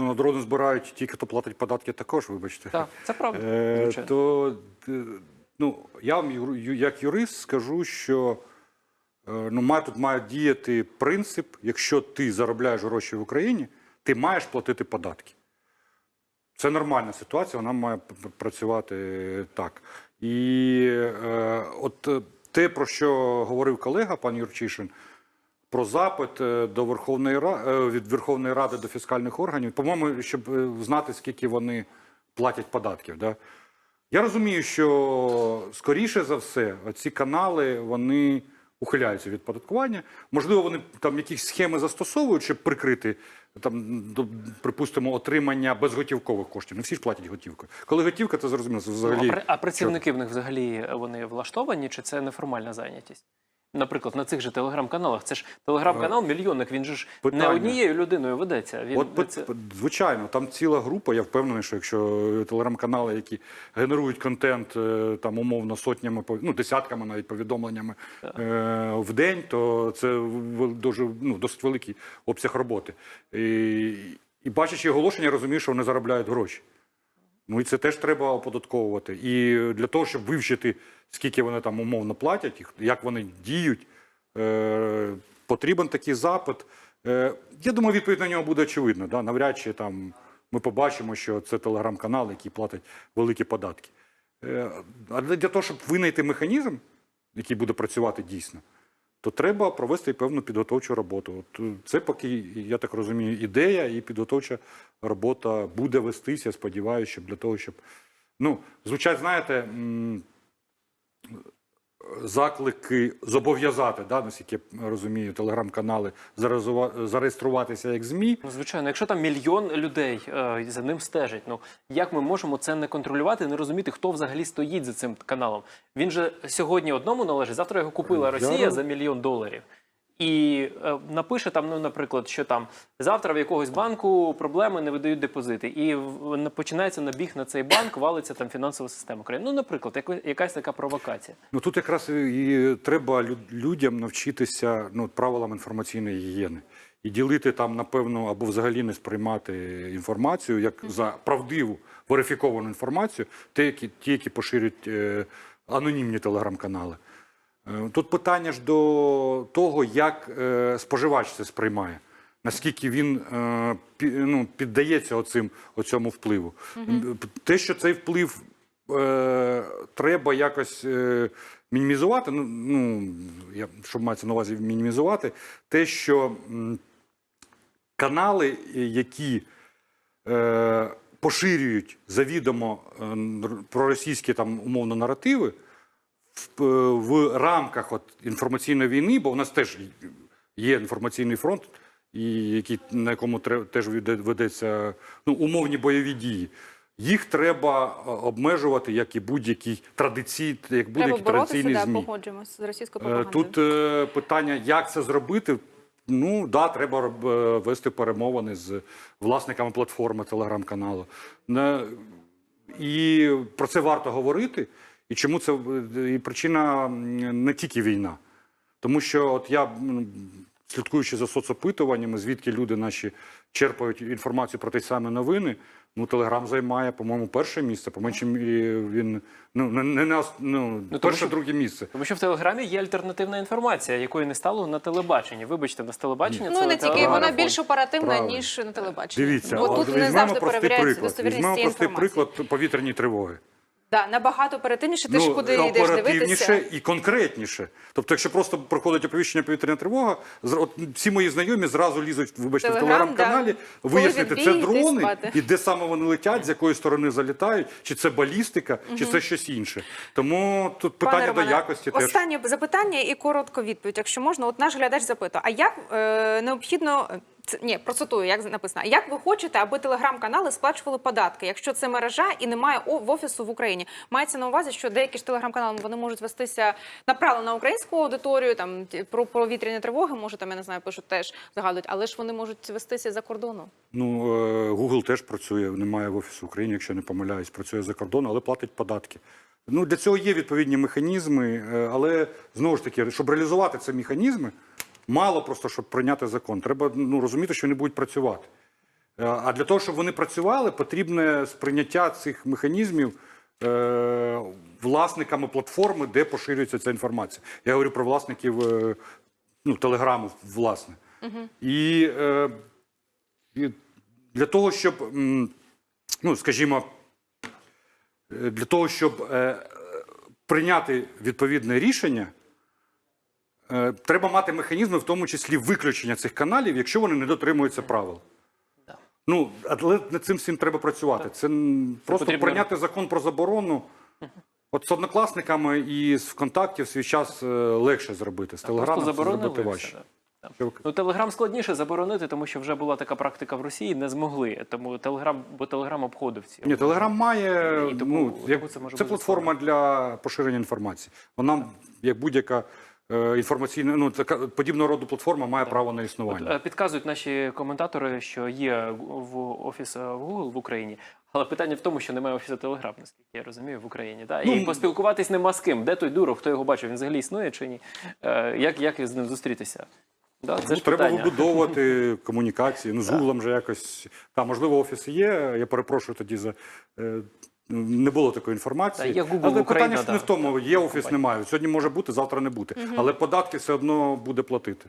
Ну, на дрони збирають ті, хто платить податки, також, вибачте. Так, це правда. Е, то е, ну, я вам як юрист скажу, що е, ну, має, тут має діяти принцип, якщо ти заробляєш гроші в Україні, ти маєш платити податки. Це нормальна ситуація, вона має працювати так. І е, от е, те, про що говорив колега пан Юрчишин, про запит е, до Верховної Ради від Верховної Ради до фіскальних органів, по-моєму, щоб е, знати, скільки вони платять податків. Да? Я розумію, що скоріше за все, ці канали вони ухиляються від податкування. Можливо, вони там якісь схеми застосовують, щоб прикрити там, до, припустимо, отримання безготівкових коштів. Не всі ж платять готівкою. Коли готівка, це зрозуміло, це Ну, взагалі. а, а працівники в них взагалі вони влаштовані, чи це неформальна зайнятість? Наприклад, на цих же телеграм-каналах. Це ж телеграм-канал мільйонник, він же ж не однією людиною ведеться. Він От пот- звичайно, там ціла група. Я впевнений, що якщо телеграм-канали, які генерують контент е, там умовно сотнями, ну десятками навіть повідомленнями е, в день, то це дуже ну досить великий обсяг роботи. І, і бачачи оголошення, розумію, що вони заробляють гроші. Ну і це теж треба оподатковувати. І для того, щоб вивчити, скільки вони там умовно платять, як вони діють, е, потрібен такий запит. Е, я думаю, відповідь на нього буде очевидна. Да? Навряд чи там ми побачимо, що це телеграм-канал, який платить великі податки. Е, але для того, щоб винайти механізм, який буде працювати дійсно, то треба провести певну підготовчу роботу. От е, це поки, я так розумію, ідея і підготовча робота буде вестися, сподіваюся, для того, щоб. Ну, звучать, знаєте, заклики зобов'язати, да, наскільки я розумію, телеграм-канали зареєструватися як ЗМІ. Ну, звичайно, якщо там мільйон людей е, за ним стежить, ну як ми можемо це не контролювати, не розуміти, хто взагалі стоїть за цим каналом? Він же сьогодні одному належить, завтра його купила Росія Я- за мільйон доларів. І е, напише там, ну, наприклад, що там завтра в якогось банку проблеми не видають депозити, і в- на- починається набіг на цей банк, валиться там фінансова система країни. Ну, наприклад, яко- якась така провокація. Ну тут якраз і треба лю- людям навчитися ну, правилам інформаційної гігієни. І ділити там, напевно, або взагалі не сприймати інформацію як за правдиву верифіковану інформацію, ті, які, ті, які поширюють е, анонімні телеграм-канали. Е, Тут питання ж до того, як е, споживач це сприймає, наскільки він е, ну, піддається оцим, оцьому впливу. М, Те, що цей вплив е, треба якось е, мінімізувати, ну, ну я, що мається на увазі мінімізувати, те, що канали, які е, поширюють завідомо е, проросійські там умовно наративи в, е, в рамках от інформаційної війни, бо у нас теж є інформаційний фронт, і який, на якому теж ведеться ну, умовні бойові дії. Їх треба е, обмежувати, як і будь-який традицій, як будь-який боротися, традиційний да, ЗМІ. погоджуємося з російською Е, пропагандою. Тут е, питання, як це зробити. Ну да, треба вести перемовини з власниками платформи телеграм-каналу. І про це варто говорити. І чому це е, і причина не тільки війна. Тому що от я, слідкуючи за соцопитуваннями, звідки люди наші черпають інформацію про ті самі новини, ну Телеграм займає, по-моєму, перше місце, по меншій мірі він ну не, не, на ос- ну, перше, що- друге місце. Тому що в телеграмі є альтернативна інформація, якої не стало на телебаченні. Вибачте, на телебаченні Ну це не тільки вона більш оперативна Правильно. ніж на телебаченні. Дивіться, бо тут не завжди перевіряється приклад. достовірність Візьмемо цієї простий приклад повітряні тривоги. Да, набагато оперативніше. Ти ж куди йдеш Ну, оперативніше дивитися. і конкретніше. Тобто, якщо просто проходить оповіщення повітряна тривога, от всі мої знайомі зразу лізуть, вибачте, в Телеграм, телеграм-каналі, да. вияснити, це дрони, спати. і де саме вони летять, з якої сторони залітають, чи це балістика, чи це щось інше. Тому тут питання Пане до Романе, якості теж. Останнє запитання і коротко відповідь, якщо можна. От наш глядач запитує: а як е, необхідно. Ні, процитую, як написано. Як ви хочете, аби телеграм-канали сплачували податки, якщо це мережа і немає в офісу в Україні? Мається на увазі, що деякі ж телеграм-канали вони можуть вестися направлено на українську аудиторію, там про повітряні тривоги, може там я не знаю, пишуть теж загадують, але ж вони можуть вестися за кордону. Ну, е, Google теж працює, немає в офісу України, якщо не помиляюсь, працює за кордоном, але платить податки. Ну, для цього є відповідні механізми, е, але знову ж таки, щоб реалізувати ці механізми, мало просто, щоб прийняти закон. Треба ну, розуміти, що вони будуть працювати. Е, А для того, щоб вони працювали, потрібне сприйняття цих механізмів е, власниками платформи, де поширюється ця інформація. Я говорю про власників е, ну, телеграму, власне. І, е, і для того, щоб, ну, скажімо, е, для того, щоб е, прийняти відповідне рішення, треба мати механізми, в тому числі виключення цих каналів, якщо вони не дотримуються правил. Да. Ну, але над цим всім треба працювати. Це м, просто потрібно- прийняти закон про заборону. От з однокласниками і з ВКонтакті в свій час е, легше зробити. З Телеграмом зробити важче. да. Ну, Телеграм складніше заборонити, тому що вже була така практика в Росії, не змогли. Тому Телеграм, бо Телеграм обходив ці. Ні, Телеграм має І тому- ну, як, тому це це, може бути платформа для поширення інформації. Вона, як будь-яка е, інформаційна, ну така подібного роду платформа має право на існування. Е, Підказують наші коментатори, що є в офіс е, в Google в Україні, але питання в тому, що немає офісу Telegram, наскільки я розумію, в Україні. Да? І Ну, поспілкуватись нема з ким. Де той Дуров, хто його бачив, він взагалі існує чи ні? Е, Як, як з ним зустрітися? Да, це Ну, ж треба питання. вибудовувати комунікації. Ну, з Гуглом вже якось. Та, можливо, офіс є. Я перепрошую тоді за. е, Не було такої інформації. Та, Google Але Україна, питання ж не в тому, є офіс, немає. Сьогодні може бути, завтра не бути. Але податки все одно буде платити.